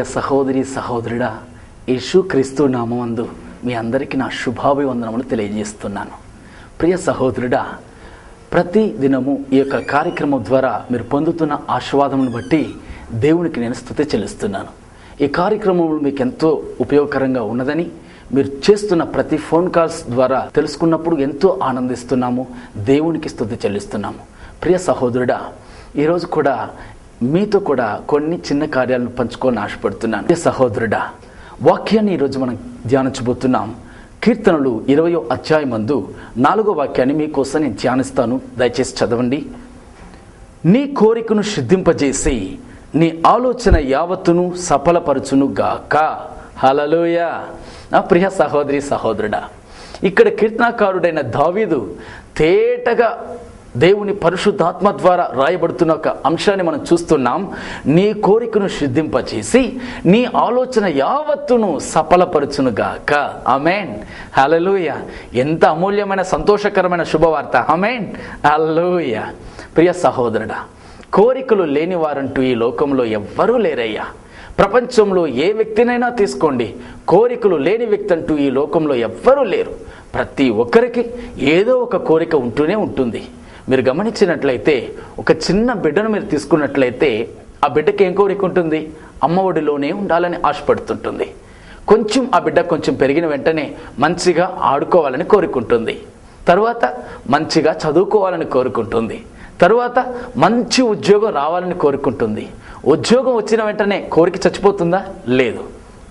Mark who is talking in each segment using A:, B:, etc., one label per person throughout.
A: ప్రియ సహోదరి సహోదరుడా యేషు క్రీస్తు నామందు మీ అందరికీ నా శుభాభివందనములు తెలియజేస్తున్నాను. ప్రియ సహోదరుడా ప్రతి దినము ఈ యొక్క కార్యక్రమం ద్వారా మీరు పొందుతున్న ఆశీర్వాదమును బట్టి దేవునికి నేను స్థుతి చెల్లిస్తున్నాను. ఈ కార్యక్రమం మీకు ఎంతో ఉపయోగకరంగా ఉన్నదని మీరు చేస్తున్న ప్రతి ఫోన్ కాల్స్ ద్వారా తెలుసుకున్నప్పుడు ఎంతో ఆనందిస్తున్నాము దేవునికి స్థుతి చెల్లిస్తున్నాము. ప్రియ సహోదరుడా ఈరోజు కూడా మీతో కూడా కొన్ని చిన్న కార్యాలను పంచుకోవాలని ఆశపడుతున్నాను. సహోదరుడా వాక్యాన్ని ఈరోజు మనం ధ్యానించబోతున్నాం. కీర్తనలు ఇరవయో అధ్యాయమందు నాలుగో వాక్యాన్ని మీకోసం నేను ధ్యానిస్తాను. దయచేసి చదవండి. నీ కోరికను సిద్ధింపజేసి నీ ఆలోచన యావత్తును సఫలపరచును గాక. హలలోయ నా ప్రియ సహోదరి సహోదరుడా ఇక్కడ కీర్తనాకారుడైన దావీదు తేటగా దేవుని పరిశుద్ధాత్మ ద్వారా రాయబడుతున్న ఒక అంశాన్ని మనం చూస్తున్నాం. నీ కోరికను సిద్ధింపచేసి నీ ఆలోచన యావత్తును సఫలపరచునుగాక. అమేన్ హలలుయ ఎంత అమూల్యమైన సంతోషకరమైన శుభవార్త. అమేన్ హలలుయ ప్రియ సహోదరుడా కోరికలు లేని వారంటూ ఈ లోకంలో ఎవ్వరూ లేరయ్యా. ప్రపంచంలో ఏ వ్యక్తినైనా తీసుకోండి. కోరికలు లేని వ్యక్తి అంటూ ఈ లోకంలో ఎవ్వరూ లేరు. ప్రతి ఒక్కరికి ఏదో ఒక కోరిక ఉంటూనే ఉంటుంది. మీరు గమనించినట్లయితే ఒక చిన్న బిడ్డను మీరు తీసుకున్నట్లయితే ఆ బిడ్డకి ఏం కోరిక ఉంటుంది? అమ్మ ఒడిలోనే ఉండాలని ఆశపడుతుంటుంది. కొంచెం ఆ బిడ్డ కొంచెం పెరిగిన వెంటనే మంచిగా ఆడుకోవాలని కోరుకుంటుంది. తరువాత మంచిగా చదువుకోవాలని కోరుకుంటుంది. తరువాత మంచి ఉద్యోగం రావాలని కోరుకుంటుంది. ఉద్యోగం వచ్చిన వెంటనే కోరిక చచ్చిపోతుందా? లేదు.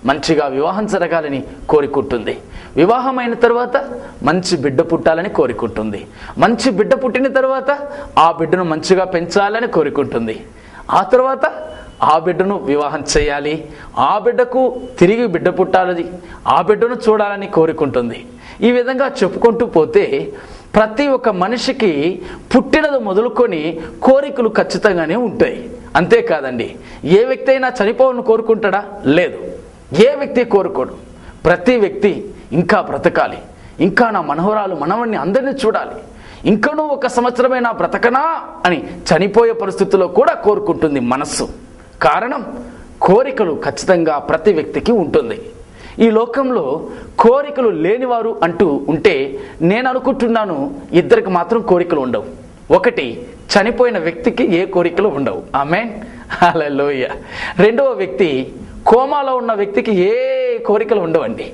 A: మంచిగా వివాహం జరగాలని కోరికుంటుంది. వివాహం అయిన తర్వాత మంచి బిడ్డ పుట్టాలని కోరికుంటుంది. మంచి బిడ్డ పుట్టిన తర్వాత ఆ బిడ్డను మంచిగా పెంచాలని కోరికుంటుంది. ఆ తర్వాత ఆ బిడ్డను వివాహం చేయాలి. ఆ బిడ్డకు తిరిగి బిడ్డ పుట్టాలని ఆ బిడ్డను చూడాలని కోరుకుంటుంది. ఈ విధంగా చెప్పుకుంటూ పోతే ప్రతి ఒక్క మనిషికి పుట్టినది మొదలుకొని కోరికలు ఖచ్చితంగానే ఉంటాయి. అంతేకాదండి. ఏ వ్యక్తి అయినా చనిపోవాలని కోరుకుంటాడా? లేదు. ఏ వ్యక్తి కోరుకోడు. ప్రతి వ్యక్తి ఇంకా బ్రతకాలి. ఇంకా నా మనవరాలు మనవణ్ణి అందరినీ చూడాలి. ఇంకనూ ఒక సంవత్సరమైన బ్రతకనా అని చనిపోయే పరిస్థితుల్లో కూడా కోరుకుంటుంది మనస్సు. కారణం కోరికలు ఖచ్చితంగా ప్రతి వ్యక్తికి ఉంటుంది. ఈ లోకంలో కోరికలు లేనివారు అంటూ ఉంటే నేను అనుకుంటున్నాను ఇద్దరికి మాత్రం కోరికలు ఉండవు. ఒకటి చనిపోయిన వ్యక్తికి ఏ కోరికలు ఉండవు. ఆమె అలలోయ రెండవ వ్యక్తి కోమాలో ఉన్న వ్యక్తికి ఏ కోరికలు ఉండవండి.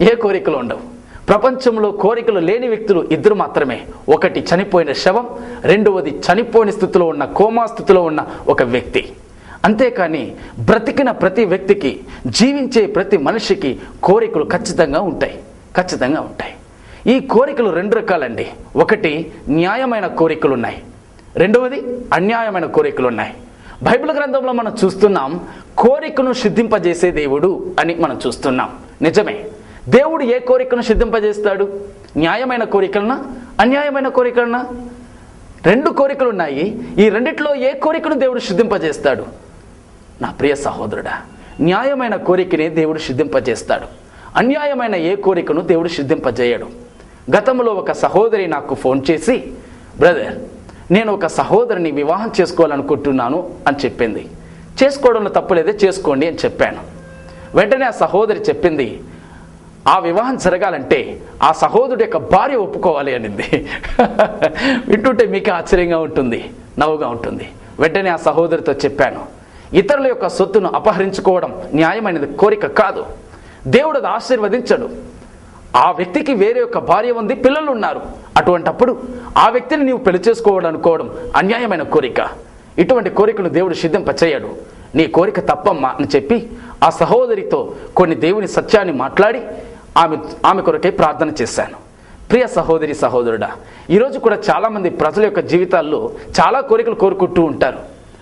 A: ఏ కోరికలు ఉండవు. ప్రపంచంలో కోరికలు లేని వ్యక్తులు ఇద్దరు మాత్రమే. ఒకటి చనిపోయిన శవం రెండవది చనిపోయిన స్థితిలో ఉన్న కోమా స్థితిలో ఉన్న ఒక వ్యక్తి. అంతేకాని బ్రతికిన ప్రతి వ్యక్తికి జీవించే ప్రతి మనిషికి కోరికలు ఖచ్చితంగా ఉంటాయి. ఖచ్చితంగా ఉంటాయి. ఈ కోరికలు రెండు రకాలండి. ఒకటి న్యాయమైన కోరికలు ఉన్నాయి రెండవది అన్యాయమైన కోరికలు ఉన్నాయి బైబిల్ గ్రంథంలో మనం చూస్తున్నాం కోరికను సిద్ధింపజేసే దేవుడు అని మనం చూస్తున్నాం. నిజమే. దేవుడు ఏ కోరికను సిద్ధింపజేస్తాడు? న్యాయమైన కోరికలనా? అన్యాయమైన కోరికలనా? రెండు కోరికలు ఉన్నాయి ఈ రెండిట్లో ఏ కోరికను దేవుడు సిద్ధింపజేస్తాడు? నా ప్రియ సహోదరుడా న్యాయమైన కోరికనే దేవుడు సిద్ధింపజేస్తాడు. అన్యాయమైన ఏ కోరికను దేవుడు సిద్ధింపజేయడు. గతంలో ఒక సహోదరి నాకు ఫోన్ చేసి బ్రదర్ నేను ఒక సహోదరిని వివాహం చేసుకోవాలనుకుంటున్నాను అని చెప్పింది. చేసుకోవడంలో తప్పులేదే చేసుకోండి అని చెప్పాను. వెంటనే ఆ సహోదరి చెప్పింది ఆ వివాహం జరగాలంటే ఆ సహోదరుడు యొక్క భార్య ఒప్పుకోవాలి అనింది. వింటుంటే మీకు ఆశ్చర్యంగా ఉంటుంది నవ్వుగా ఉంటుంది. వెంటనే ఆ సహోదరితో చెప్పాను ఇతరుల యొక్క సొత్తును అపహరించుకోవడం న్యాయమైనది కోరిక కాదు. దేవుడు అది ఆశీర్వదించడు. ఆ వ్యక్తికి వేరే యొక్క భార్య ఉంది పిల్లలు ఉన్నారు. అటువంటప్పుడు ఆ వ్యక్తిని నీవు పెళ్ళి చేసుకోవడం అనుకోవడం అన్యాయమైన కోరిక. ఇటువంటి కోరికను దేవుడు సిద్ధింపచేయడు. నీ కోరిక తప్పమ్మా అని చెప్పి ఆ సహోదరితో కొన్ని దేవుని సత్యాన్ని మాట్లాడి ఆమె ఆమె కొరకై ప్రార్థన చేశాను. ప్రియ సహోదరి సహోదరుడా ఈరోజు కూడా చాలామంది ప్రజల యొక్క జీవితాల్లో చాలా కోరికలు కోరుకుంటూ ఉంటారు.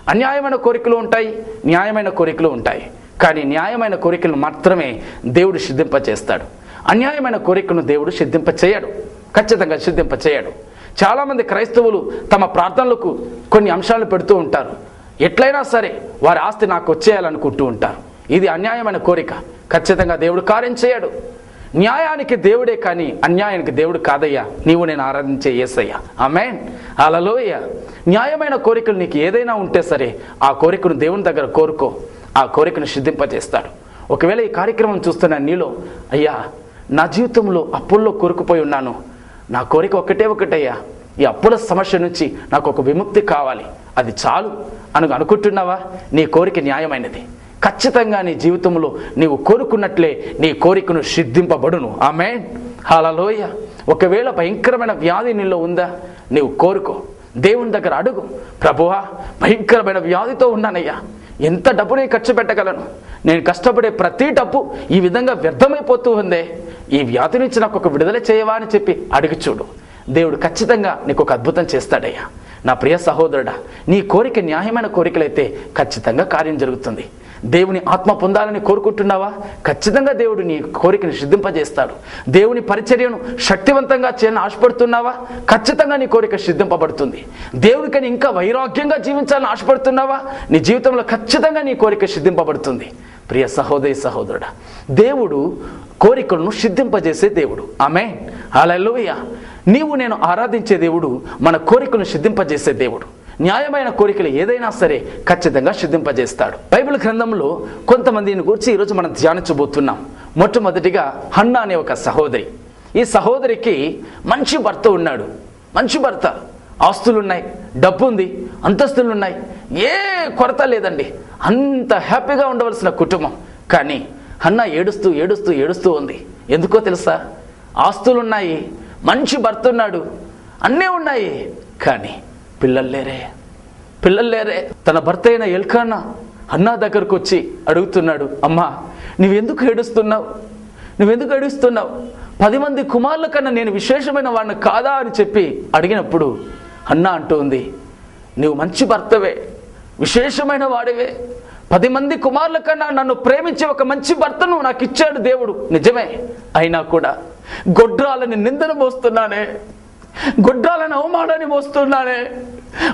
A: అన్యాయమైన కోరికలు ఉంటాయి న్యాయమైన కోరికలు ఉంటాయి. కానీ న్యాయమైన కోరికలను మాత్రమే దేవుడు సిద్ధింపచేస్తాడు. అన్యాయమైన కోరికను దేవుడు సిద్ధింప చేయడు ఖచ్చితంగా సిద్ధింప చేయడు చాలామంది క్రైస్తవులు తమ ప్రార్థనలకు కొన్ని అంశాలను పెడుతూ ఉంటారు. ఎట్లయినా సరే వారి ఆస్తి నాకు వచ్చేయాలనుకుంటూ ఉంటారు. ఇది అన్యాయమైన కోరిక. ఖచ్చితంగా దేవుడు కార్యం చేయడు. న్యాయానికి దేవుడే కానీ అన్యాయానికి దేవుడు కాదయ్యా. నీవు నేను ఆరాధించే ఏసయ్యా. ఆమెన్. అలలోయ న్యాయమైన కోరికలు నీకు ఏదైనా ఉంటే సరే ఆ కోరికను దేవుని దగ్గర కోరుకో. ఆ కోరికను సిద్ధింపజేస్తాడు. ఒకవేళ ఈ కార్యక్రమం చూస్తున్న నీలో అయ్యా నా జీవితంలో అప్పుల్లో కోరుకుపోయి ఉన్నాను. నా కోరిక ఒకటే ఒకటయ్యా ఈ అప్పుల సమస్య నుంచి నాకు ఒక విముక్తి కావాలి. అది చాలు. అని అనుకుంటున్నావా? నీ కోరిక న్యాయమైనది. ఖచ్చితంగా నీ జీవితంలో నీవు కోరుకున్నట్లే నీ కోరికను సిద్ధింపబడును. ఆమె హాలలోయ. ఒకవేళ భయంకరమైన వ్యాధి నీలో ఉందా? నీవు కోరుకో. దేవుని దగ్గర అడుగు. ప్రభువా భయంకరమైన వ్యాధితో ఉన్నానయ్యా. ఎంత డబ్బు నేను ఖర్చు పెట్టగలను? నేను కష్టపడే ప్రతి డబ్బు ఈ విధంగా వ్యర్థమైపోతూ ఉందే. ఈ వ్యాధి నుంచి నాకు ఒక విడుదల చేయవా అని చెప్పి అడిగి చూడు. దేవుడు ఖచ్చితంగా నీకు ఒక అద్భుతం చేస్తాడయ్యా. నా ప్రియ సహోదరుడా నీ కోరిక న్యాయమైన కోరికలైతే ఖచ్చితంగా కార్యం జరుగుతుంది. దేవుని ఆత్మ పొందాలని కోరుకుంటున్నావా? ఖచ్చితంగా దేవుడు నీ కోరికను సిద్ధింపజేస్తాడు. దేవుని పరిచర్యను శక్తివంతంగా చేయాలని ఆశపడుతున్నావా? ఖచ్చితంగా నీ కోరిక సిద్ధింపబడుతుంది. దేవునికని ఇంకా వైరాగ్యంగా జీవించాలని ఆశపడుతున్నావా? నీ జీవితంలో ఖచ్చితంగా నీ కోరిక సిద్ధింపబడుతుంది. ప్రియ సహోదరి సహోదరుడా దేవుడు కోరికలను సిద్ధింపజేసే దేవుడు. ఆమె అలలోయ నీవు నేను ఆరాధించే దేవుడు మన కోరికలను సిద్ధింపజేసే దేవుడు. న్యాయమైన కోరికలు ఏదైనా సరే ఖచ్చితంగా సిద్ధింపజేస్తాడు. బైబిల్ గ్రంథంలో కొంతమందిని గురించి ఈరోజు మనం ధ్యానించబోతున్నాం. మొట్టమొదటిగా హన్న అనే ఒక సహోదరి. ఈ సహోదరికి మంచి భర్త ఉన్నాడు. మంచి భర్త. ఆస్తులున్నాయి డబ్బు ఉంది అంతస్తులున్నాయి. ఏ కొరత లేదండి. అంత హ్యాపీగా ఉండవలసిన కుటుంబం. కానీ హన్న ఏడుస్తూ ఏడుస్తూ ఏడుస్తూ ఉంది. ఎందుకో తెలుసా? ఆస్తులున్నాయి మంచి భర్త ఉన్నాడు అన్నీ ఉన్నాయి. కానీ పిల్లలు లేరే పిల్లలు లేరే తన భర్త అయిన ఎల్కానా అన్నా దగ్గరకు వచ్చి అడుగుతున్నాడు అమ్మా నువ్వెందుకు ఏడుస్తున్నావు? నువ్వెందుకు ఏడుస్తున్నావు? పది మంది కుమారుల కన్నా నేను విశేషమైన వాడిని కాదా? అని చెప్పి అడిగినప్పుడు అన్న అంటుంది నువ్వు మంచి భర్తవే విశేషమైన వాడివే. పది మంది కుమారుల కన్నా నన్ను ప్రేమించే ఒక మంచి భర్తను నాకు ఇచ్చాడు దేవుడు. నిజమే అయినా కూడా గొడ్రాలని నిందన మోస్తున్నానే. గొడ్రాలని అవమానాన్ని మోస్తున్నానే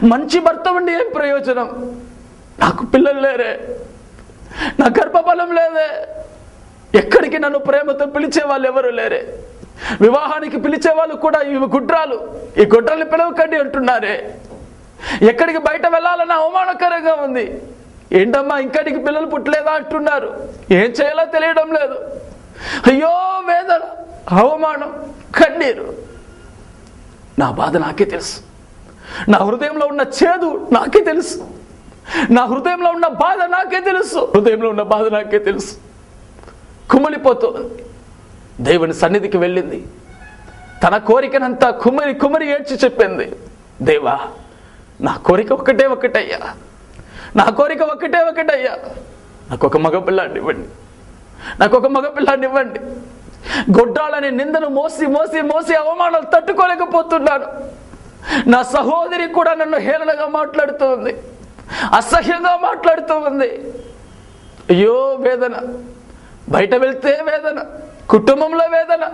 A: మంచి భర్త ఉండి ఏం ప్రయోజనం? నాకు పిల్లలు లేరే. నా గర్భఫలం లేదే. ఎక్కడికి నన్ను ప్రేమతో పిలిచే వాళ్ళు ఎవరు లేరే? వివాహానికి పిలిచే వాళ్ళు కూడా ఇవి గుడ్రాలు ఈ గుడ్రాలు పిలవకండి అంటున్నారే. ఎక్కడికి బయట వెళ్ళాలన్న అవమానకరంగా ఉంది. ఏంటమ్మా ఇంకటికి పిల్లలు పుట్టలేదా అంటున్నారు? ఏం చేయాలో తెలియడం లేదు. అయ్యో వేదన అవమానం కన్నీరు. నా బాధ నాకే తెలుసు. నా హృదయంలో ఉన్న చేదు నాకే తెలుసు. నా హృదయంలో ఉన్న బాధ నాకే తెలుసు. హృదయంలో ఉన్న బాధ నాకే తెలుసు. కుమిలిపోతుంది దేవుని సన్నిధికి వెళ్ళింది. తన కోరికనంతా కుమరి కుమరి ఏడ్చి చెప్పింది. దేవా నా కోరిక ఒకటే ఒకటయ్యా నా కోరిక ఒకటే ఒకటయ్యా నాకు ఒక మగపిల్లాన్ని ఇవ్వండి. నాకు ఒక మగపిల్లాన్ని ఇవ్వండి. గొడ్డాలని నిందను మోసి మోసి మోసి అవమానాలు తట్టుకోలేకపోతున్నాను. నా సహోదరి కూడా నన్ను హేళనగా మాట్లాడుతూ ఉంది అసహ్యంగా మాట్లాడుతూ ఉంది అయ్యో వేదన. బయట వెళ్తే వేదన కుటుంబంలో వేదన.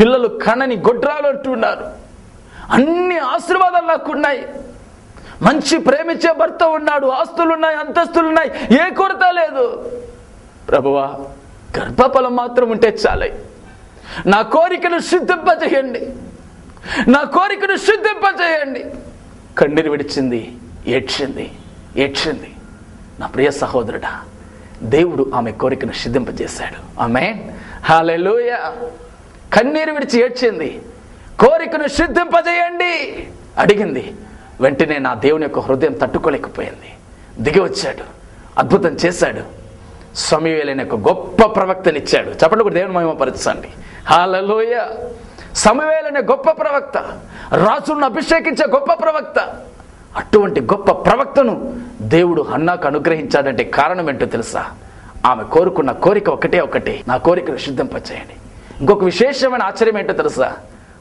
A: పిల్లలు కనని గొడ్రాలు అంటున్నారు. అన్ని ఆశీర్వాదాలు నాకున్నాయి. మంచి ప్రేమించే భర్త ఉన్నాడు ఆస్తులున్నాయి అంతస్తులున్నాయి. ఏ కొరత లేదు. ప్రభువా గర్భఫలం మాత్రం ఉంటే చాలే. నా కోరికను సిద్ధింపజేయండి. నా కోరికను సిద్ధింపజేయండి. కన్నీరు విడిచింది ఏడ్చింది ఏడ్చింది. నా ప్రియ సహోదరుడా దేవుడు ఆమె కోరికను సిద్ధింపజేశాడు. ఆమె హాలెలూయ కన్నీరు విడిచి ఏడ్చింది కోరికను సిద్ధింపజేయండి అడిగింది. వెంటనే నా దేవుని యొక్క హృదయం తట్టుకోలేకపోయింది. దిగి వచ్చాడు అద్భుతం చేశాడు. సమయలైన యొక్క గొప్ప ప్రవక్తనిచ్చాడు. చెప్పండి కూడా దేవుని మహిమపరచండి హాలలోయ. సమవేలనే గొప్ప ప్రవక్త. రాజును అభిషేకించే గొప్ప ప్రవక్త. అటువంటి గొప్ప ప్రవక్తను దేవుడు హన్నాకు అనుగ్రహించాడంటే కారణం ఏంటో తెలుసా? ఆమె కోరుకున్న కోరిక ఒకటే ఒకటే. నా కోరికను సిద్ధింపచేయండి ఇంకొక విశేషమైన ఆశ్చర్యం ఏంటో తెలుసా?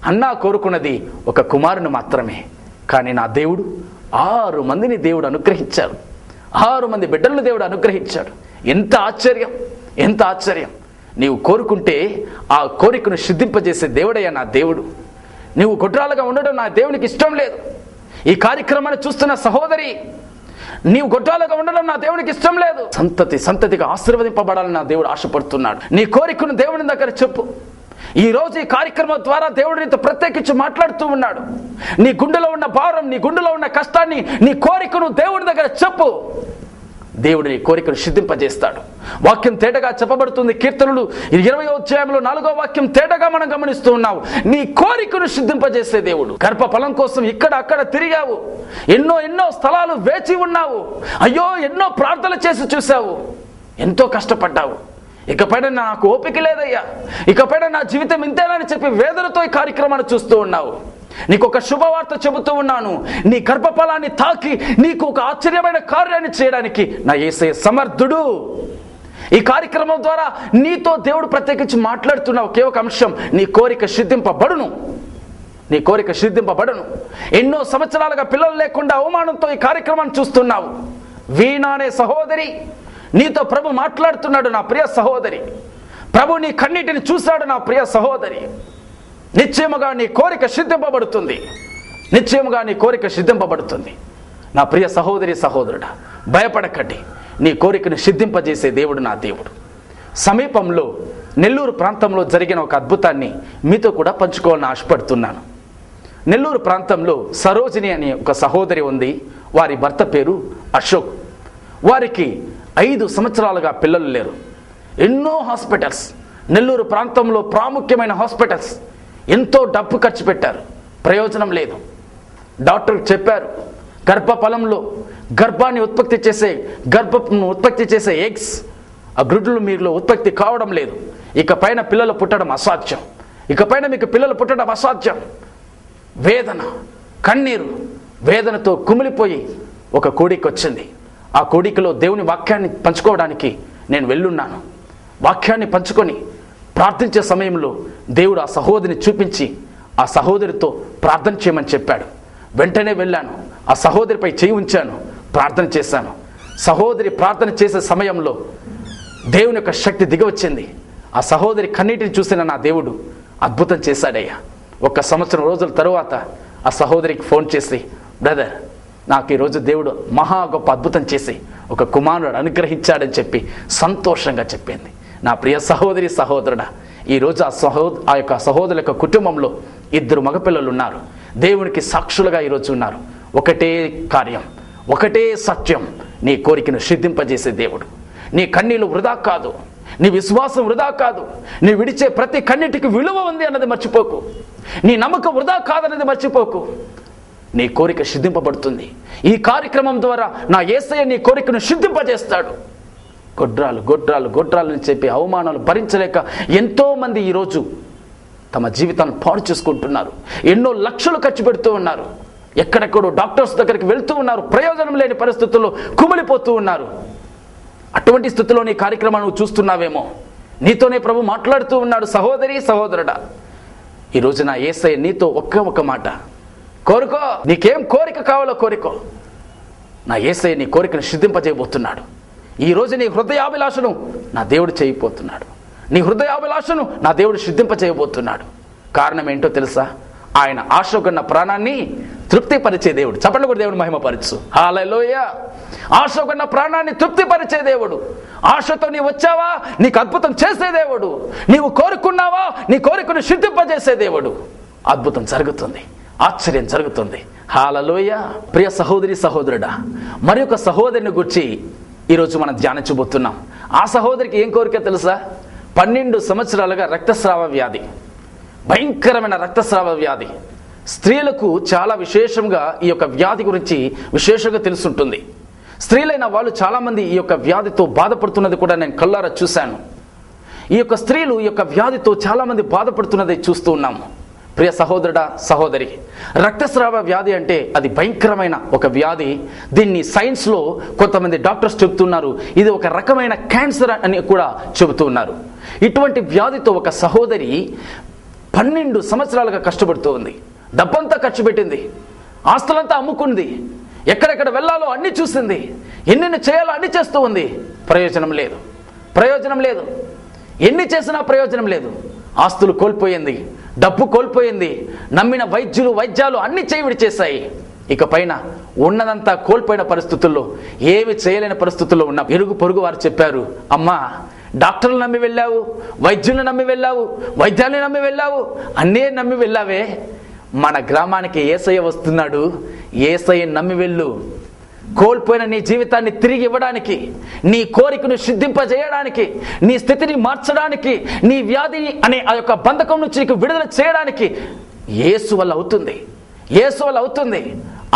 A: అన్నా కోరుకున్నది ఒక కుమారుని మాత్రమే. కానీ నా దేవుడు ఆరు మందిని దేవుడు అనుగ్రహించాడు. ఆరు మంది బిడ్డలను దేవుడు అనుగ్రహించాడు. ఎంత ఆశ్చర్యం ఎంత ఆశ్చర్యం. నీవు కోరుకుంటే ఆ కోరికను సిద్ధింపజేసే దేవుడయ్యా నా దేవుడు. నీవు గొడ్రాలుగా ఉండడం నా దేవునికి ఇష్టం లేదు. ఈ కార్యక్రమాన్ని చూస్తున్న సహోదరి నీవు గొడ్రాలుగా ఉండడం నా దేవునికి ఇష్టం లేదు. సంతతి సంతతిగా ఆశీర్వదింపబడాలని నా దేవుడు ఆశపడుతున్నాడు. నీ కోరికను దేవుని దగ్గర చెప్పు. ఈ రోజు ఈ కార్యక్రమం ద్వారా దేవుడు నీతో ప్రత్యేకించి మాట్లాడుతూ ఉన్నాడు. నీ గుండెలో ఉన్న భారం నీ గుండెలో ఉన్న కష్టాన్ని నీ కోరికను దేవుడి దగ్గర చెప్పు. దేవుడు నీ కోరికను సిద్ధింపజేస్తాడు. వాక్యం తేటగా చెప్పబడుతుంది. కీర్తనలు ఇరవై అధ్యాయంలో నాలుగో వాక్యం తేటగా మనం గమనిస్తూ ఉన్నావు నీ కోరికను సిద్ధింపజేసే దేవుడు. గర్భ ఫలం కోసం ఇక్కడ అక్కడ తిరిగావు. ఎన్నో ఎన్నో స్థలాలు వేచి ఉన్నావు. అయ్యో ఎన్నో ప్రార్థనలు చేసి చూసావు ఎంతో కష్టపడ్డావు. ఇకపైన నాకు ఓపిక లేదయ్యా. ఇకపైన నా జీవితం ఇంతేనని చెప్పి వేదనతో ఈ కార్యక్రమాన్ని చూస్తూ ఉన్నావు. నీకు ఒక శుభవార్త చెబుతూ ఉన్నాను. నీ గర్భఫలాన్ని తాకి నీకు ఒక ఆశ్చర్యమైన కార్యాన్ని చేయడానికి నా ఏసే సమర్థుడు. ఈ కార్యక్రమం ద్వారా నీతో దేవుడు ప్రత్యేకించి మాట్లాడుతున్న ఒకే ఒక అంశం. నీ కోరిక సిద్ధింపబడును. నీ కోరిక సిద్ధింపబడను. ఎన్నో సంవత్సరాలుగా పిల్లలు లేకుండా అవమానంతో ఈ కార్యక్రమాన్ని చూస్తున్నావు. వీణానే సహోదరి. నీతో ప్రభు మాట్లాడుతున్నాడు నా ప్రియ సహోదరి. ప్రభు నీ కన్నీటిని చూశాడు నా ప్రియ సహోదరి. నిశ్చయముగా నీ కోరిక సిద్ధింపబడుతుంది. నిశ్చయముగా నీ కోరిక సిద్ధింపబడుతుంది. నా ప్రియ సహోదరి సహోదరుడా భయపడకండి. నీ కోరికను సిద్ధింపజేసే దేవుడు నా దేవుడు. సమీపంలో నెల్లూరు ప్రాంతంలో జరిగిన ఒక అద్భుతాన్ని మీతో కూడా పంచుకోవాలని ఆశపడుతున్నాను. నెల్లూరు ప్రాంతంలో సరోజిని అనే ఒక సహోదరి ఉంది. వారి భర్త పేరు అశోక్. వారికి ఐదు సంవత్సరాలుగా పిల్లలు లేరు. ఎన్నో హాస్పిటల్స్ నెల్లూరు ప్రాంతంలో ప్రాముఖ్యమైన హాస్పిటల్స్ ఎంతో డబ్బు ఖర్చు పెట్టారు. ప్రయోజనం లేదు. డాక్టర్ చెప్పారు గర్భఫలంలో గర్భాన్ని ఉత్పత్తి చేసే గర్భను ఉత్పత్తి చేసే ఎగ్స్ ఆ గ్రుడ్లు మీలో ఉత్పత్తి కావడం లేదు. ఇక పైన పిల్లలు పుట్టడం అసాధ్యం. ఇక పైన మీకు పిల్లలు పుట్టడం అసాధ్యం. వేదన కన్నీరు వేదనతో కుమిలిపోయి ఒక కోడికి వచ్చింది ఆ కోడికలో దేవుని వాక్యాన్ని పంచుకోవడానికి నేను వెళ్ళున్నాను. వాక్యాన్ని పంచుకొని ప్రార్థించే సమయంలో దేవుడు ఆ సహోదరిని చూపించి ఆ సహోదరితో ప్రార్థన చేయమని చెప్పాడు. వెంటనే వెళ్ళాను. ఆ సహోదరిపై చేయి ఉంచాను. ప్రార్థన చేశాను. సహోదరి ప్రార్థన చేసే సమయంలో దేవుని యొక్క శక్తి దిగవచ్చింది. ఆ సహోదరి కన్నీటిని చూసిన నా దేవుడు అద్భుతం చేశాడయ్యా. ఒక సంవత్సరం రోజుల తరువాత ఆ సహోదరికి ఫోన్ చేసి బ్రదర్ నాకు ఈరోజు దేవుడు మహా గొప్ప అద్భుతం చేసి ఒక కుమారుడు అనుగ్రహించాడని చెప్పి సంతోషంగా చెప్పింది. నా ప్రియ సహోదరి సహోదరుడా ఈరోజు ఆ సహో ఆ యొక్క సహోదరుల యొక్క కుటుంబంలో ఇద్దరు మగపిల్లలు ఉన్నారు. దేవునికి సాక్షులుగా ఈరోజు ఉన్నారు. ఒకటే కార్యం ఒకటే సత్యం. నీ కోరికను సిద్ధింపజేసే దేవుడు. నీ కన్నీళ్ళు వృధా కాదు. నీ విశ్వాసం వృధా కాదు. నీ విడిచే ప్రతి కన్నిటికి విలువ ఉంది అన్నది మర్చిపోకు. నీ నమ్మకం వృధా కాదన్నది మర్చిపోకు. నీ కోరిక సిద్ధింపబడుతుంది. ఈ కార్యక్రమం ద్వారా నా ఏసయ్య నీ కోరికను సిద్ధింపజేస్తాడు. గొడ్రాలు గొడ్రాలు గొడ్రాలు అని చెప్పి అవమానాలు భరించలేక ఎంతోమంది ఈరోజు తమ జీవితాన్ని పాడు చేసుకుంటున్నారు. ఎన్నో లక్షలు ఖర్చు పెడుతూ ఉన్నారు. ఎక్కడెక్కడో డాక్టర్స్ దగ్గరికి వెళ్తూ ఉన్నారు. ప్రయోజనం లేని పరిస్థితుల్లో కుమిలిపోతూ ఉన్నారు. అటువంటి స్థితిలో నీ కార్యక్రమాన్ని చూస్తున్నావేమో? నీతోనే ప్రభు మాట్లాడుతూ ఉన్నాడు. సహోదరి సహోదరుడా. ఈరోజు నా ఏసై నీతో ఒక్క ఒక్క మాట. కోరుకో. నీకేం కోరిక కావాలో కోరికో. నా ఏసయ్య నీ కోరికను సిద్ధింపజేయబోతున్నాడు. ఈరోజు నీ హృదయాభిలాషను నా దేవుడు చేయబోతున్నాడు. నీ హృదయాభిలాషను నా దేవుడు సిద్ధింపజేయబోతున్నాడు. కారణం ఏంటో తెలుసా? ఆయన ఆశకున్న ప్రాణాన్ని తృప్తిపరిచే దేవుడు. చప్పట్లు కూడా దేవుడు మహిమపరచు. హాలలోయ ఆశకున్న ప్రాణాన్ని తృప్తిపరిచే దేవుడు. ఆశతో నీవు వచ్చావా? నీకు అద్భుతం చేసే దేవుడు. నీవు కోరుకున్నావా? నీ కోరికను సిద్ధింపజేసే దేవుడు. అద్భుతం జరుగుతుంది. ఆశ్చర్యం జరుగుతుంది. హాలలోయ. ప్రియ సహోదరి సహోదరుడా మరి ఒక సహోదరిని గుర్చి ఈరోజు మనం ధ్యానించబోతున్నాం. ఆ సహోదరికి ఏం కోరిక తెలుసా? పన్నెండు సంవత్సరాలుగా రక్తస్రావ వ్యాధి. భయంకరమైన రక్తస్రావ వ్యాధి. స్త్రీలకు చాలా విశేషంగా ఈ యొక్క వ్యాధి గురించి విశేషంగా తెలుసుంటుంది. స్త్రీలైన వాళ్ళు చాలామంది ఈ యొక్క వ్యాధితో బాధపడుతున్నది కూడా నేను కళ్ళారా చూశాను. ఈ యొక్క స్త్రీలు ఈ యొక్క వ్యాధితో చాలామంది బాధపడుతున్నది చూస్తూ ఉన్నాము. ప్రియ సహోదరుడ సహోదరి రక్తస్రావ వ్యాధి అంటే అది భయంకరమైన ఒక వ్యాధి. దీన్ని సైన్స్లో కొంతమంది డాక్టర్స్ చెబుతున్నారు. ఇది ఒక రకమైన క్యాన్సర్ అని కూడా చెబుతూ ఉన్నారు ఇటువంటి వ్యాధితో ఒక సహోదరి పన్నెండు సంవత్సరాలుగా కష్టపడుతూ ఉంది డబ్బంతా ఖర్చు పెట్టింది. ఆస్తులంతా అమ్ముకుంది. ఎక్కడెక్కడ వెళ్ళాలో అన్ని చూసింది. ఎన్నెన్ని చేయాలో అన్ని చేస్తూ ఉంది. ప్రయోజనం లేదు. ప్రయోజనం లేదు. ఎన్ని చేసినా ప్రయోజనం లేదు. ఆస్తులు కోల్పోయింది. డబ్బు కోల్పోయింది నమ్మిన వైద్యులు వైద్యాలు అన్ని చేయవిడి చేశాయి ఇక పైన ఉన్నదంతా కోల్పోయిన పరిస్థితుల్లో ఏమి చేయలేని పరిస్థితుల్లో ఉన్న ఎరుగు పొరుగు వారు చెప్పారు అమ్మా డాక్టర్లు నమ్మి వెళ్ళావు వైద్యులను నమ్మి వెళ్ళావు వైద్యాన్ని నమ్మి వెళ్ళావు అన్నీ నమ్మి వెళ్ళావే. మన గ్రామానికి ఏసయ్య వస్తున్నాడు ఏసయ్య నమ్మి వెళ్ళు. కోల్పోయిన నీ జీవితాన్ని తిరిగి ఇవ్వడానికి నీ కోరికను సిద్ధింపజేయడానికి నీ స్థితిని మార్చడానికి నీ వ్యాధి అనే ఆ యొక్క బంధకం నుంచి నీకు విడుదల చేయడానికి యేసు వల్ల అవుతుంది. యేసు వల్ల అవుతుంది.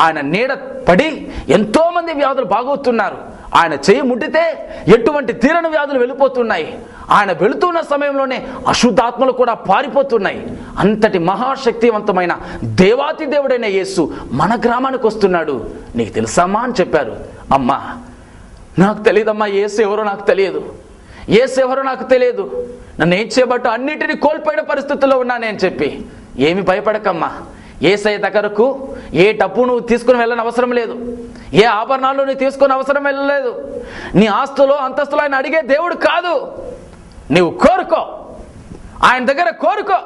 A: ఆయన నీడ పడి ఎంతోమంది వ్యాధులు బాగవుతున్నారు. ఆయన చేయి ముట్టితే ఎటువంటి తీరని వ్యాధులు వెళ్ళిపోతున్నాయి. ఆయన వెళుతున్న సమయంలోనే అశుద్ధాత్మలు కూడా పారిపోతున్నాయి. అంతటి మహాశక్తివంతమైన దేవాతి దేవుడైన యేసు మన గ్రామానికి వస్తున్నాడు. నీకు తెలుసమ్మా అని చెప్పారు. అమ్మా నాకు తెలియదమ్మా ఏసు ఎవరో నాకు తెలియదు. ఏసు ఎవరో నాకు తెలియదు. నన్ను ఏం చేయబట్టు అన్నిటినీ కోల్పోయిన పరిస్థితుల్లో ఉన్నానని చెప్పి. ఏమి భయపడకమ్మా. ఏసై దగ్గరకు ఏ డబ్బు నువ్వు తీసుకుని వెళ్ళని అవసరం లేదు. ఏ ఆభరణాలు నీ తీసుకునే అవసరం వెళ్ళలేదు నీ ఆస్తులు అంతస్తులు ఆయన అడిగే దేవుడు కాదు. నీవు కోరుకో. ఆయన దగ్గర కోరుకో.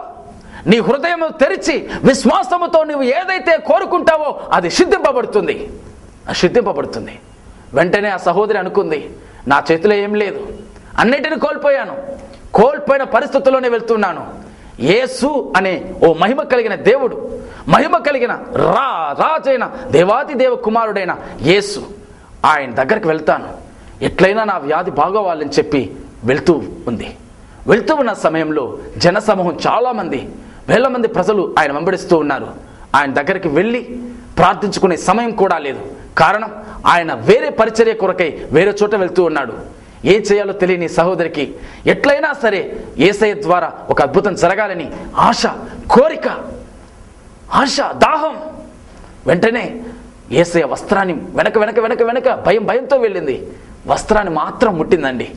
A: నీ హృదయం తెరిచి విశ్వాసముతో నువ్వు ఏదైతే కోరుకుంటావో అది సిద్ధింపబడుతుంది. సిద్ధింపబడుతుంది. వెంటనే ఆ సహోదరి అనుకుంది నా చేతిలో ఏం లేదు. అన్నిటిని కోల్పోయాను. కోల్పోయిన పరిస్థితుల్లోనే వెళ్తున్నాను. యేసు అనే ఓ మహిమ కలిగిన దేవుడు మహిమ కలిగిన రా రాజైన దేవాతి దేవ కుమారుడైన యేసు ఆయన దగ్గరికి వెళ్తాను. ఎట్లయినా నా వ్యాధి బాగోవాలని చెప్పి వెళ్తూ ఉంది. వెళ్తూ ఉన్న సమయంలో జనసమూహం చాలామంది వేల మంది ప్రజలు ఆయన వెంబడిస్తూ ఉన్నారు. ఆయన దగ్గరికి వెళ్ళి ప్రార్థించుకునే సమయం కూడా లేదు. కారణం ఆయన వేరే పరిచర్య కొరకై వేరే చోట వెళ్తూ ఉన్నాడు. ఏం చేయాలో తెలియని సహోదరికి ఎట్లయినా సరే ఏసయ్య ద్వారా ఒక అద్భుతం జరగాలని ఆశ కోరిక ఆశ దాహం. వెంటనే ఏసయ వస్త్రాన్ని వెనక వెనక వెనక వెనక భయం భయంతో వెళ్ళింది. వస్త్రాన్ని మాత్రం ముట్టిందండి.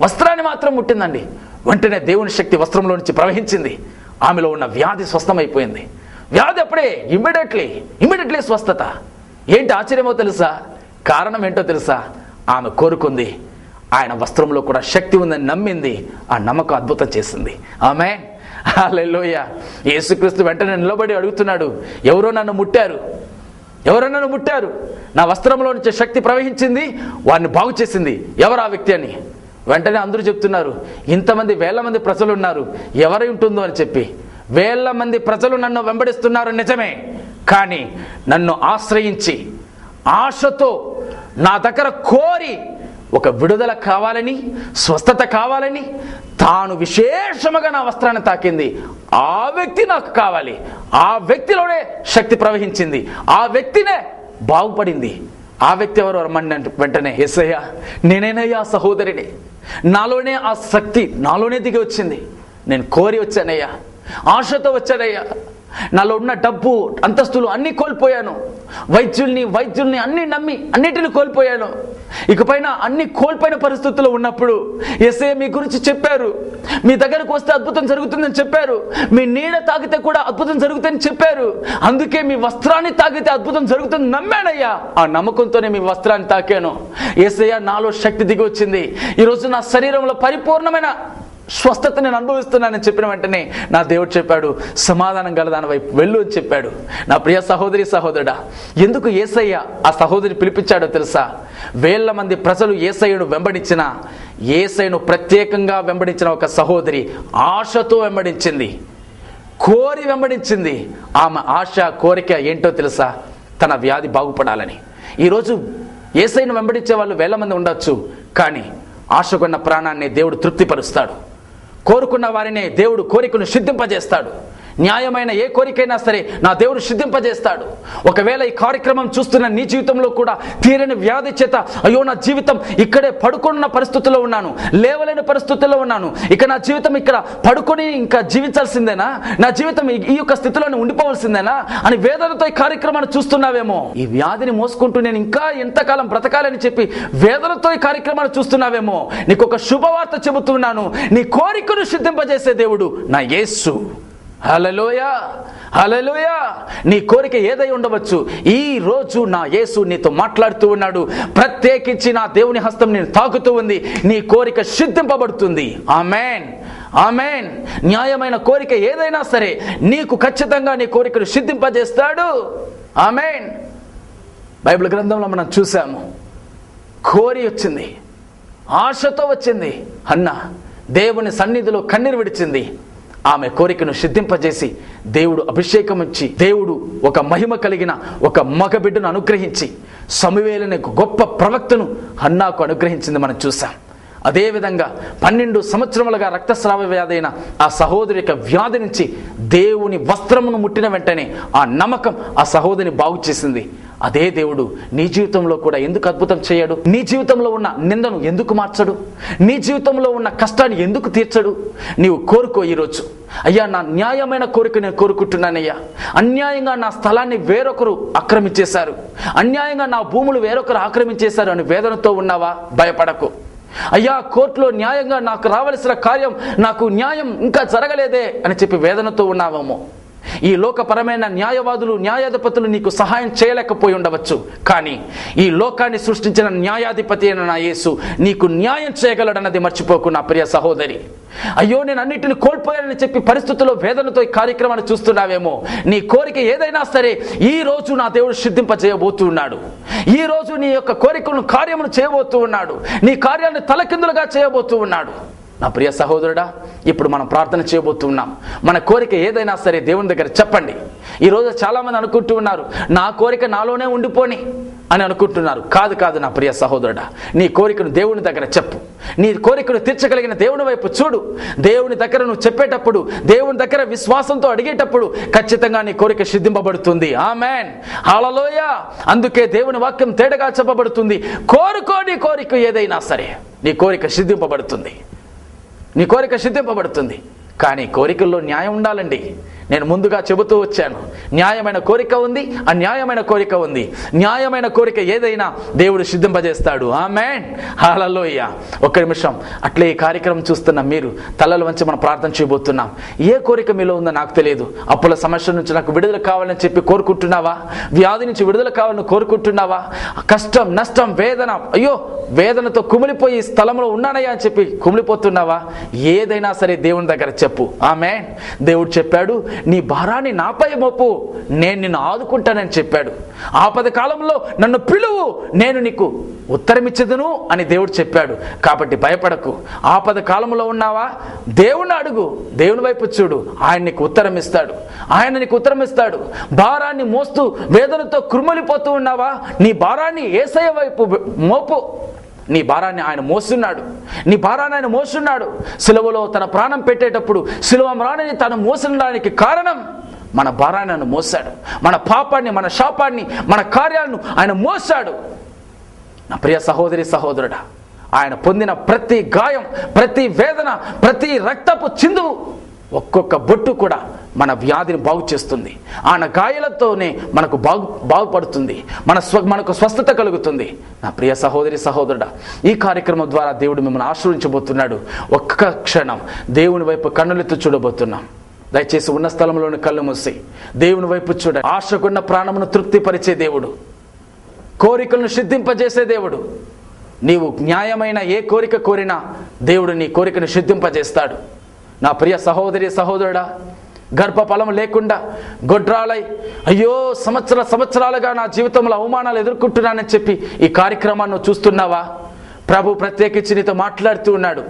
A: వస్త్రాన్ని మాత్రం ముట్టిందండి. వెంటనే దేవుని శక్తి వస్త్రంలో నుంచి ప్రవహించింది. ఆమెలో ఉన్న వ్యాధి స్వస్థమైపోయింది. వ్యాధి అప్పుడే ఇమ్మీడియట్లీ ఇమ్మీడియట్లీ స్వస్థత. ఏంటి ఆశ్చర్యమో తెలుసా? కారణం ఏంటో తెలుసా? ఆమె కోరుకుంది. ఆయన వస్త్రంలో కూడా శక్తి ఉందని నమ్మింది. ఆ నమ్మకం అద్భుతం చేసింది. ఆమె హల్లెలూయా యేసుక్రీస్తు వెంటనే నిలబడి అడుగుతున్నాడు ఎవరో నన్ను ముట్టారు? ఎవరో నన్ను ముట్టారు? నా వస్త్రంలో నుంచి శక్తి ప్రవహించింది వారిని బాగు చేసింది ఎవరు ఆ వ్యక్తి అని? వెంటనే అందరూ చెప్తున్నారు ఇంతమంది వేల మంది ప్రజలు ఉన్నారు ఎవరై ఉంటుందో అని చెప్పి. వేల మంది ప్రజలు నన్ను వెంబడిస్తున్నారు నిజమే కానీ నన్ను ఆశ్రయించి ఆశతో నా దగ్గర కోరి ఒక విడుదల కావాలని స్వస్థత కావాలని తాను విశేషముగా నా వస్త్రాన్ని తాకింది. ఆ వ్యక్తి నాకు కావాలి. ఆ వ్యక్తిలోనే శక్తి ప్రవహించింది. ఆ వ్యక్తినే బాగుపడింది. ఆ వ్యక్తి ఎవరు? రమ్మండి అంటే వెంటనే ఎస్ఐయా నేనేనయ్యా సహోదరిని. నాలోనే ఆ శక్తి నాలోనే దిగి వచ్చింది. నేను కోరి వచ్చానయ్యా. ఆశతో వచ్చానయ్యా. నాలో ఉన్న డబ్బు అంతస్తులు అన్నీ కోల్పోయాను. వైద్యుల్ని వైద్యుల్ని అన్ని నమ్మి అన్నిటిని కోల్పోయాను. ఇకపైన అన్ని కోల్పోయిన పరిస్థితుల్లో ఉన్నప్పుడు ఎస్ఏ మీ గురించి చెప్పారు. మీ దగ్గరకు వస్తే అద్భుతం జరుగుతుందని చెప్పారు. మీ నీడ తాగితే కూడా అద్భుతం జరుగుతుందని చెప్పారు. అందుకే మీ వస్త్రాన్ని తాగితే అద్భుతం జరుగుతుంది నమ్మానయ్యా. ఆ నమ్మకంతోనే మీ వస్త్రాన్ని తాకాను. ఎస్ఐ నాలో శక్తి దిగి వచ్చింది. ఈరోజు నా శరీరంలో పరిపూర్ణమైన స్వస్థత నేను అనుభవిస్తున్నానని చెప్పిన వెంటనే నా దేవుడు చెప్పాడు సమాధానం గల దాని వైపు వెళ్ళు అని చెప్పాడు. నా ప్రియ సహోదరి సహోదరుడా ఎందుకు ఏసయ్య ఆ సహోదరి పిలిపించాడో తెలుసా? వేల మంది ప్రజలు ఏసయ్యను వెంబడించిన ఏసయ్యను ప్రత్యేకంగా వెంబడించిన ఒక సహోదరి ఆశతో వెంబడించింది. కోరి వెంబడించింది. ఆమె ఆశ కోరిక ఏంటో తెలుసా? తన వ్యాధి బాగుపడాలని. ఈరోజు ఏసైను వెంబడించే వాళ్ళు వేల మంది ఉండొచ్చు కానీ ఆశకున్న ప్రాణాన్ని దేవుడు తృప్తిపరుస్తాడు. కోరుకున్న వారినే దేవుడు కోరికను సిద్ధింపజేస్తాడు. న్యాయమైన ఏ కోరికైనా సరే నా దేవుడు సిద్ధింపజేస్తాడు. ఒకవేళ ఈ కార్యక్రమం చూస్తున్న నీ జీవితంలో కూడా తీరని వ్యాధి చేత అయ్యో నా జీవితం ఇక్కడే పడుకున్న పరిస్థితుల్లో ఉన్నాను లేవలేని పరిస్థితుల్లో ఉన్నాను. ఇక నా జీవితం ఇక్కడ పడుకొని ఇంకా జీవించాల్సిందేనా? నా జీవితం ఈ- యొక్క స్థితిలోనే ఉండిపోవాల్సిందేనా? అని వేదనతో ఈ కార్యక్రమాన్ని చూస్తున్నావేమో. ఈ వ్యాధిని మోసుకుంటూ నేను ఇంకా ఎంతకాలం బ్రతకాలని చెప్పి వేదనతో ఈ కార్యక్రమాన్ని చూస్తున్నావేమో. నీకు ఒక శుభవార్త చెబుతున్నాను. నీ కోరికను సిద్ధింపజేసే దేవుడు నా యేసు. హలలోయ హలలోయ నీ కోరిక ఏదై ఉండవచ్చు ఈ రోజు నా యేసు నీతో మాట్లాడుతూ ఉన్నాడు. ప్రత్యేకించి నా దేవుని హస్తం నేను తాకుతూ ఉంది. నీ కోరిక సిద్ధింపబడుతుంది. ఆమెన్. ఆమెన్. న్యాయమైన కోరిక ఏదైనా సరే నీకు ఖచ్చితంగా నీ కోరికను సిద్ధింపజేస్తాడు. ఆమెన్. బైబిల్ గ్రంథంలో మనం చూసాము కోరి వచ్చింది ఆశతో వచ్చింది. అన్న దేవుని సన్నిధిలో కన్నీరు విడిచింది. ఆమె కోరికను సిద్ధింపజేసి దేవుడు అభిషేకం ఇచ్చి దేవుడు ఒక మహిమ కలిగిన ఒక మగ బిడ్డను అనుగ్రహించి సమవేలని గొప్ప ప్రవక్తను హన్నాకు అనుగ్రహించింది మనం చూసాం. అదేవిధంగా పన్నెండు సంవత్సరములుగా రక్తస్రావ వ్యాధి అయిన ఆ సహోదరి యొక్క వ్యాధి నుంచి దేవుని వస్త్రమును ముట్టిన వెంటనే ఆ నమ్మకం ఆ సహోదరిని బాగు చేసింది. అదే దేవుడు నీ జీవితంలో కూడా ఎందుకు అద్భుతం చేయడు? నీ జీవితంలో ఉన్న నిందను ఎందుకు మార్చడు? నీ జీవితంలో ఉన్న కష్టాన్ని ఎందుకు తీర్చడు? నీవు కోరుకో ఈరోజు. అయ్యా నా న్యాయమైన కోరిక నేను కోరుకుంటున్నానయ్యా. అన్యాయంగా నా స్థలాన్ని వేరొకరు ఆక్రమించేశారు. అన్యాయంగా నా భూములు వేరొకరు ఆక్రమించేశారు అని వేదనతో ఉన్నావా? భయపడకు. అయ్యా కోర్టులో న్యాయంగా నాకు రావలసిన కార్యం నాకు న్యాయం ఇంకా జరగలేదే అని చెప్పి వేదనతో ఉన్నావేమో. ఈ లోకపరమైన న్యాయవాదులు న్యాయాధిపతులు నీకు సహాయం చేయలేకపోయి ఉండవచ్చు. కానీ ఈ లోకాన్ని సృష్టించిన న్యాయాధిపతి అయిన నా యేసు నీకు న్యాయం చేయగలడన్నది మర్చిపోకు నా ప్రియ సహోదరి. అయ్యో నేను అన్నిటిని కోల్పోయానని చెప్పి పరిస్థితుల్లో వేదనతో ఈ కార్యక్రమాన్ని చూస్తున్నావేమో. నీ కోరిక ఏదైనా సరే ఈ రోజు నా దేవుడు సిద్ధింపజేయబోతూ ఉన్నాడు ఈ రోజు నీ యొక్క కోరికలను కార్యమును చేయబోతూ ఉన్నాడు నీ కార్యాన్ని తలకిందులుగా చేయబోతూ ఉన్నాడు నా ప్రియ సహోదరుడా ఇప్పుడు మనం ప్రార్థన చేయబోతున్నాం. మన కోరిక ఏదైనా సరే దేవుని దగ్గర చెప్పండి. ఈరోజు చాలామంది అనుకుంటూ ఉన్నారు నా కోరిక నాలోనే ఉండిపోని అని అనుకుంటున్నారు. కాదు కాదు నా ప్రియ సహోదరుడా నీ కోరికను దేవుని దగ్గర చెప్పు. నీ కోరికను తీర్చగలిగిన దేవుని వైపు చూడు. దేవుని దగ్గర నువ్వు చెప్పేటప్పుడు దేవుని దగ్గర విశ్వాసంతో అడిగేటప్పుడు ఖచ్చితంగా నీ కోరిక సిద్ధింపబడుతుంది. ఆమెన్. హాలలోయ అందుకే దేవుని వాక్యం తేడగా చెప్పబడుతుంది. కోరుకో నీ కోరిక ఏదైనా సరే నీ కోరిక సిద్ధింపబడుతుంది. నీ కోరిక సిద్ధింపబడుతుంది. కానీ కోరికల్లో న్యాయం ఉండాలండి. నేను ముందుగా చెబుతూ వచ్చాను. న్యాయమైన కోరిక ఉంది అన్యాయమైన కోరిక ఉంది. న్యాయమైన కోరిక ఏదైనా దేవుడు సిద్ధింపజేస్తాడు. ఆమెన్ హాలలోయ ఒక్క నిమిషం. అట్లే ఈ కార్యక్రమం చూస్తున్న మీరు తలలు వంచి మనం ప్రార్థన చేయబోతున్నాం. ఏ కోరిక మీలో ఉందో నాకు తెలియదు. అప్పుల సమస్య నుంచి నాకు విడుదల కావాలని చెప్పి కోరుకుంటున్నావా? వ్యాధి నుంచి విడుదల కావాలని కోరుకుంటున్నావా? కష్టం నష్టం వేదన అయ్యో వేదనతో కుమిలిపోయి స్థలంలో ఉన్నానయ్యా అని చెప్పి కుమిలిపోతున్నావా? ఏదైనా సరే దేవుని దగ్గర చెప్పు. ఆమె దేవుడు చెప్పాడు నీ భారాన్ని నాపై మోపు. నేను నిన్ను ఆదుకుంటానని చెప్పాడు. ఆపద కాలంలో నన్ను పిలువు. నేను నీకు ఉత్తరమిచ్చదును అని దేవుడు చెప్పాడు. కాబట్టి భయపడకు. ఆపద కాలంలో ఉన్నావా? దేవుని అడుగు. దేవుని వైపు చూడు. ఆయన నీకు ఉత్తరం ఇస్తాడు. ఆయన నీకు ఉత్తరం ఇస్తాడు. భారాన్ని మోస్తూ వేదనతో కురుమలిపోతూ ఉన్నావా? నీ భారాన్ని ఏసయ వైపు మోపు. నీ భారాన్ని ఆయన మోస్తున్నాడు. నీ భారాన్ని ఆయన మోస్తున్నాడు. సిలువలో తన ప్రాణం పెట్టేటప్పుడు సిలువ మ్రాణిని తను మోసడానికి కారణం మన భారాన్ని ఆయన మోసాడు మన పాపాన్ని మన శాపాన్ని మన కార్యాలను ఆయన మోసాడు నా ప్రియ సహోదరి సహోదరుడా ఆయన పొందిన ప్రతి గాయం ప్రతి వేదన ప్రతి రక్తపు చిందువు ఒక్కొక్క బొట్టు కూడా మన వ్యాధిని బాగు చేస్తుంది. ఆయన గాయాలతోనే మనకు బాగు బాగుపడుతుంది. మన స్వ మనకు స్వస్థత కలుగుతుంది. నా ప్రియ సహోదరి సహోదరుడా ఈ కార్యక్రమం ద్వారా దేవుడు మిమ్మల్ని ఆశ్రయించబోతున్నాడు. ఒక్క క్షణం దేవుని వైపు కన్నులెత్తు చూడబోతున్నాం. దయచేసి ఉన్న స్థలంలోని కళ్ళు మూసి దేవుని వైపు చూడ. ఆశకున్న ప్రాణమును తృప్తిపరిచే దేవుడు. కోరికలను సిద్ధింపజేసే దేవుడు. నీవు న్యాయమైన ఏ కోరిక కోరినా దేవుడు నీ కోరికను సిద్ధింపజేస్తాడు. నా ప్రియ సహోదరి సహోదరుడా గర్భఫలం లేకుండా గొడ్రాలై అయ్యో సంవత్సర సంవత్సరాలుగా నా జీవితంలో అవమానాలు ఎదుర్కొంటున్నానని చెప్పి ఈ కార్యక్రమాన్ని చూస్తున్నావా? ప్రభు ప్రత్యేకించి నీతో మాట్లాడుతూ ఉన్నాడు.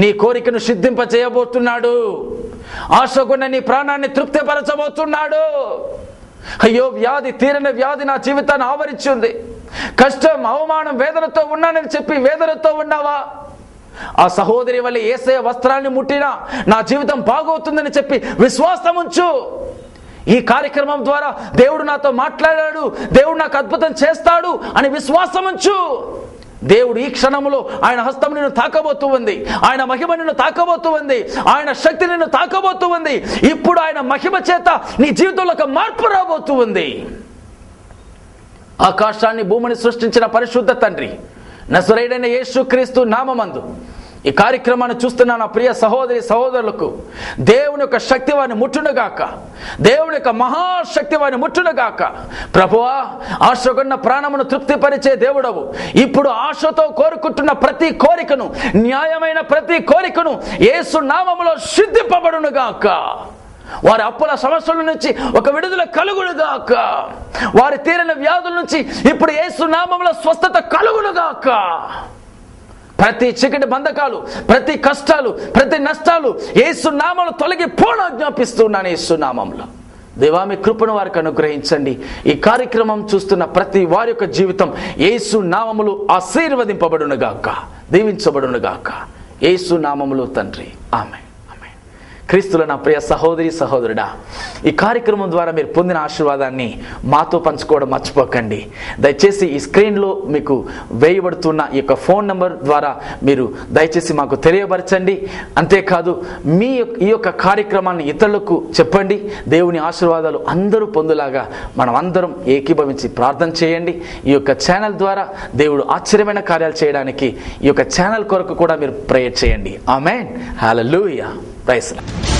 A: నీ కోరికను సిద్ధింప చేయబోతున్నాడు ఆశకున్న నీ ప్రాణాన్ని తృప్తిపరచబోతున్నాడు. అయ్యో వ్యాధి తీరని వ్యాధి నా జీవితాన్ని ఆవరించింది కష్టం అవమానం వేదనతో ఉన్నానని చెప్పి వేదనతో ఉన్నావా? ఆ సహోదరి వల్ల ఏసే వస్త్రాన్ని ముట్టినా నా జీవితం బాగవుతుందని చెప్పి విశ్వాసం ఉంచు. ఈ కార్యక్రమం ద్వారా దేవుడు నాతో మాట్లాడాడు దేవుడు నాకు అద్భుతం చేస్తాడు అని విశ్వాసం ఉంచు. దేవుడు ఈ క్షణంలో ఆయన హస్తం నిన్ను తాకబోతూ ఉంది ఆయన మహిమ నిన్ను తాకబోతూ ఉంది ఆయన శక్తి నిన్ను తాకబోతూ ఉంది ఇప్పుడు ఆయన మహిమ చేత నీ జీవితంలో ఒక మార్పు రాబోతూ ఉంది. ఆకాశాన్ని భూమిని సృష్టించిన పరిశుద్ధ తండ్రి నసురైడైన యేసుక్రీస్తు నామమందు ఈ కార్యక్రమాన్ని చూస్తున్న నా ప్రియ సహోదరి సహోదరులకు దేవుని యొక్క శక్తి వారిని ముట్టునుగాక దేవుని యొక్క మహాశక్తి వారిని ముట్టునుగాక ప్రభువా ఆశకున్న ప్రాణమును తృప్తిపరిచే దేవుడవు. ఇప్పుడు ఆశతో కోరుకుంటున్న ప్రతి కోరికను న్యాయమైన ప్రతి కోరికను ఏసు నామములో సిద్ధింపబడునుగాక. వారి అప్పుల సమస్యల నుంచి ఒక విడుదల కలుగునుగాక. వారి తీరిన వ్యాధుల నుంచి ఇప్పుడు ఏసునామంలో స్వస్థత కలుగునుగాక. ప్రతి చీకటి బంధకాలు ప్రతి కష్టాలు ప్రతి నష్టాలు యేసు తొలగి పూర్ణ జ్ఞాపిస్తున్నాను ఏసునామంలో దేవామి కృపను వారికి అనుగ్రహించండి. ఈ కార్యక్రమం చూస్తున్న ప్రతి వారి యొక్క జీవితం ఏసు నామములు ఆశీర్వదింపబడునుగాక దీవించబడునుగాక. ఏసు నామములు తండ్రి. ఆమె క్రీస్తుల నా ప్రియ సహోదరి సహోదరుడా ఈ కార్యక్రమం ద్వారా మీరు పొందిన ఆశీర్వాదాన్ని మాతో పంచుకోవడం మర్చిపోకండి. దయచేసి ఈ స్క్రీన్లో మీకు వేయబడుతున్న ఈ యొక్క ఫోన్ నంబర్ ద్వారా మీరు దయచేసి మాకు తెలియపరచండి. అంతేకాదు మీ యొక్క- ఈ యొక్క కార్యక్రమాన్ని ఇతరులకు చెప్పండి. దేవుని ఆశీర్వాదాలు అందరూ పొందులాగా మనం అందరం ఏకీభవించి ప్రార్థన చేయండి. ఈ యొక్క ఛానల్ ద్వారా దేవుడు ఆశ్చర్యమైన కార్యాలు చేయడానికి ఈ యొక్క ఛానల్ కొరకు కూడా మీరు ప్రేయర్ చేయండి. ఆమెన్. హల్లెలూయా ప్రైస్